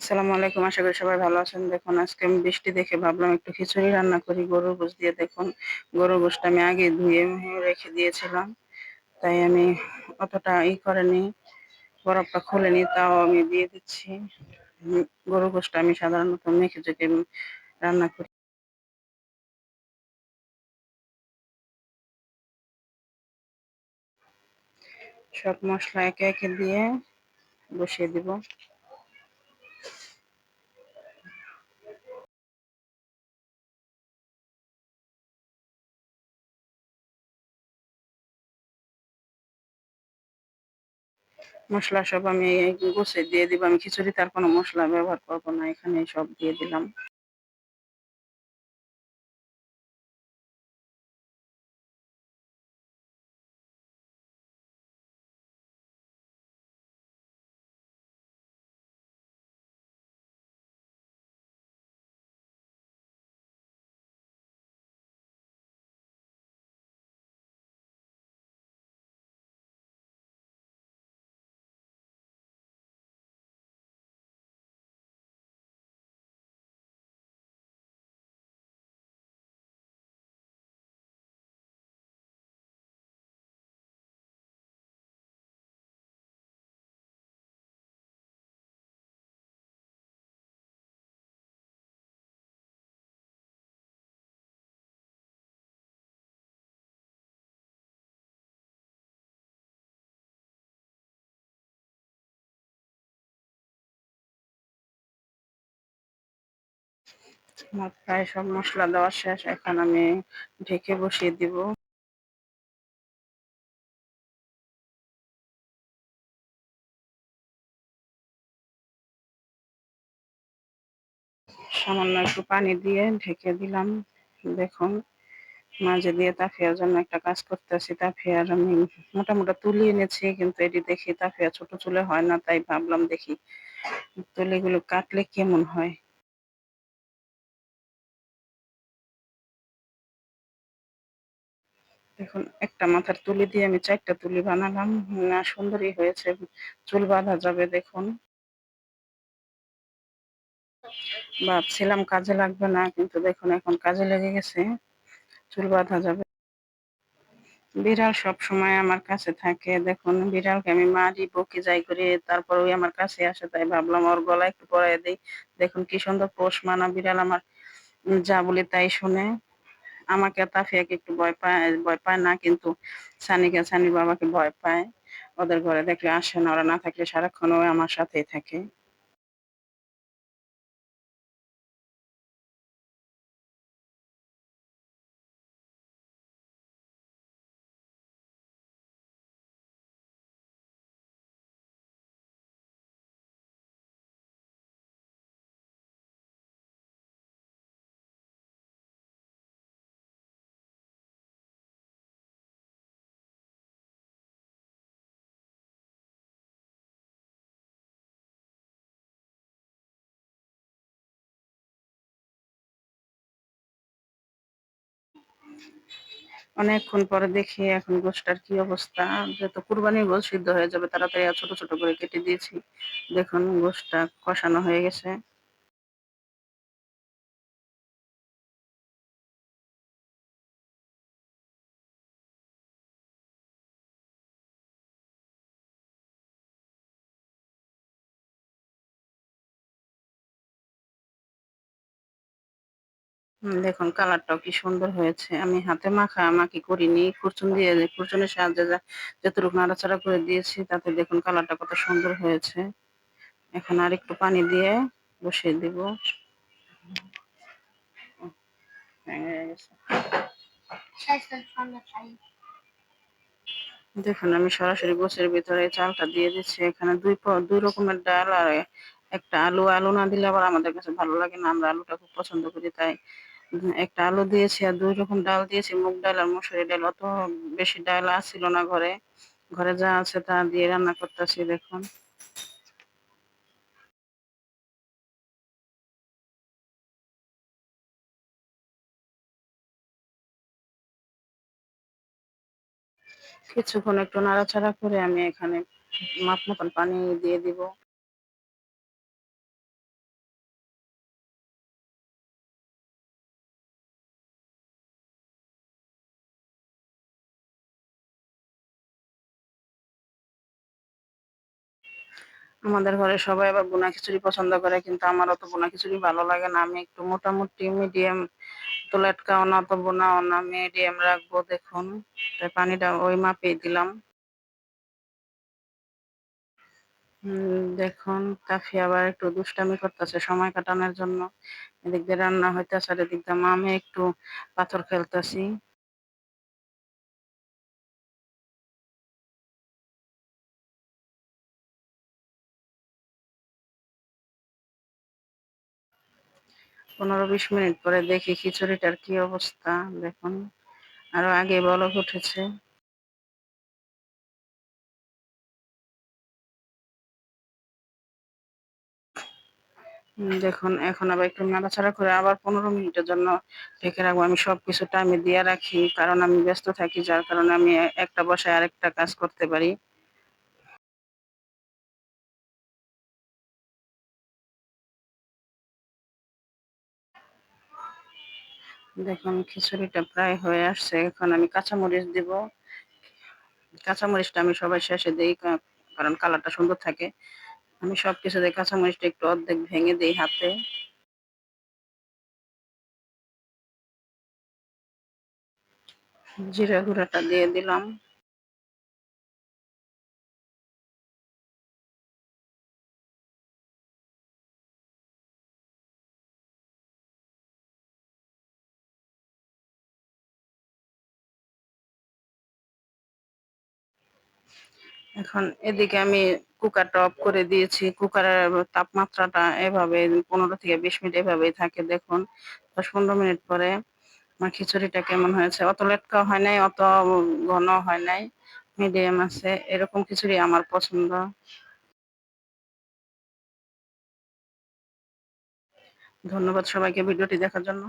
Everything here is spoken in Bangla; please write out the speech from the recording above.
আসসালামু আলাইকুম, আশা করি সবাই ভালো আছেন। দেখুন, আজকে আমি বৃষ্টি দেখে ভাবলাম একটু খিচুড়ি রান্না করি, গরুর গোশ দিয়ে। দেখুন, গরুর গোশটা আমি আগে ধুয়ে রেখে দিয়েছিলাম, তাই আমি অতটা ই করেনি, বরফটা খুলেনি, তাও আমি দিয়ে দিচ্ছি। গরুর গোশটা আমি সাধারণত মেখে চেখে রান্না করি। সব মশলা একে একে দিয়ে বসিয়ে দিব। মশলা সব আমি গুছিয়ে দিয়ে দিব। আমি খিচুড়িতে আর কোনো মশলা ব্যবহার করব না। এখানে সব দিয়ে দিলাম। আমার প্রায় সব মশলা দেওয়া শেষ, এখন আমি ঢেকে বসিয়ে দিব। সামান্য একটু পানি দিয়ে ঢেকে দিলাম। দেখুন, মাঝে দিয়ে তাফিয়ার জন্য একটা কাজ করতেছি। তাফিয়ার আমি মোটা মোটা তুলি এনেছি, কিন্তু এটি দেখি তাফিয়া ছোট চুলে হয় না, তাই ভাবলাম দেখি তুলিগুলো কাটলে কেমন হয়। দেখুন একটা মাথার তুলি দিয়ে আমি চারটা তুলি বানালাম। না, সুন্দরই হয়েছে। চুল বাঁধা যাবে, দেখুন। ভাবছিলাম কাজে লাগবে না, কিন্তু দেখুন, এখন কাজে লেগে গেছে। চুল বাঁধা যাবে। বিড়াল সব সময় আমার কাছে থাকে। দেখুন, বিড়ালকে আমি মারি, বকি, যাই করি, তারপর ওই আমার কাছে আসে, তাই ভাবলাম ওর গলা একটু পরাই দিই। দেখুন, কি সুন্দর পোষ মানা বিড়াল আমার। যা বলি তাই শুনে। আমাকে তাফিয়াকে একটু ভয় পায় ভয় পায় না, কিন্তু সানিকে, সানির বাবাকে ভয় পায়। ওদের ঘরে দেখলে আসে না, ওরা না থাকলে সারাক্ষণ আমার সাথেই থাকে। অনেকক্ষণ পরে দেখি এখন গোষ্ঠটার কি অবস্থা। যেহেতু কুরবানির গোশ সিদ্ধ হয়ে যাবে, তাড়াতাড়ি ছোট ছোট করে কেটে দিয়েছি। দেখুন গোষ্ঠটা কষানো হয়ে গেছে। দেখুন কালারটাও কি সুন্দর হয়েছে। আমি হাতে মাখা মাখি করিনি কুরচুন দিয়ে কুরচুনের সাহায্যে যা, যতটুকু নাড়াচাড়া করে দিয়েছি, তাতে দেখুন কালারটা কত সুন্দর হয়েছে। এখন আর একটু পানি দিয়ে বসিয়ে দিব। দেখুন, আমি সরাসরি গোছের ভিতরে চালটা দিয়ে দিচ্ছি। এখানে দুই দুই রকমের ডাল আর একটা আলু। আলু না দিলে আবার আমাদের কাছে ভালো লাগে না। আমরা আলুটা খুব পছন্দ করি, তাই একটা আলু দিয়েছি আর দুই রকম ডাল দিয়েছি, মুগ ডাল আর মসুরি ডাল। অত বেশি ডাল আসছিল না ঘরে। ঘরে যা আছে তা দিয়ে রান্না করতেছি, দেখুন। কিছুক্ষণ একটু নাড়াচাড়া করে আমি এখানে মাপ মতন পানি দিয়ে দিব। আমাদের ঘরে সবাই আবার বোনা খিচুড়ি পছন্দ করে, কিন্তু আমার অত বোনা খিচুড়ি ভালো লাগে না। আমি একটু মোটামুটি মিডিয়াম তো লেটকাও না তো বোনাও না মিডিয়াম রাখব, দেখুন। তাই পানিটা ওই মাপেই দিলাম। দেখুন, কাফি আবার একটু দুষ্টামি করতেছে সময় কাটানোর জন্য। এদিক দিয়ে রান্না হইতেছে আর এদিক দিয়ে আমি একটু পাথর খেলতেছি। পনেরো বিশ মিনিট পরে দেখি খিচুড়িটার কি অবস্থা, দেখুন। আরও আগে বলক উঠেছে। দেখুন, এখন আবার একটু নাড়াচাড়া করে আবার পনেরো মিনিটের জন্য ঢেকে রাখব। আমি সবকিছু টাইমে দিয়ে রাখি, কারণ আমি ব্যস্ত থাকি, যার কারণে আমি একটা বসায় আরেকটা কাজ করতে পারি। দেখুন, খিচুড়িটা প্রায় হয়ে আসছে। এখন আমি কাঁচামরিচ দিব। কাঁচামরিচটা আমি সবাই শেষে দিই কারণ কালারটা সুন্দর থাকে। আমি সব কিছু দিয়ে কাঁচামরিচটা একটু অর্ধেক ভেঙে দিই হাতে। জিরা গুঁড়াটা দিয়ে দিলাম। এখন এদিকে আমি কুকারটা অফ করে দিয়েছি। কুকারের তাপমাত্রাটা এভাবে পনেরো থেকে বিশ মিনিট এভাবেই থাকে, দেখুন। দশ পনেরো মিনিট পরে আমার খিচুড়িটা কেমন হয়েছে। অত লেটকা হয় নাই, অত ঘন হয় নাই মিডিয়াম আছে। এরকম খিচুড়ি আমার পছন্দ। ধন্যবাদ সবাইকে ভিডিওটি দেখার জন্য।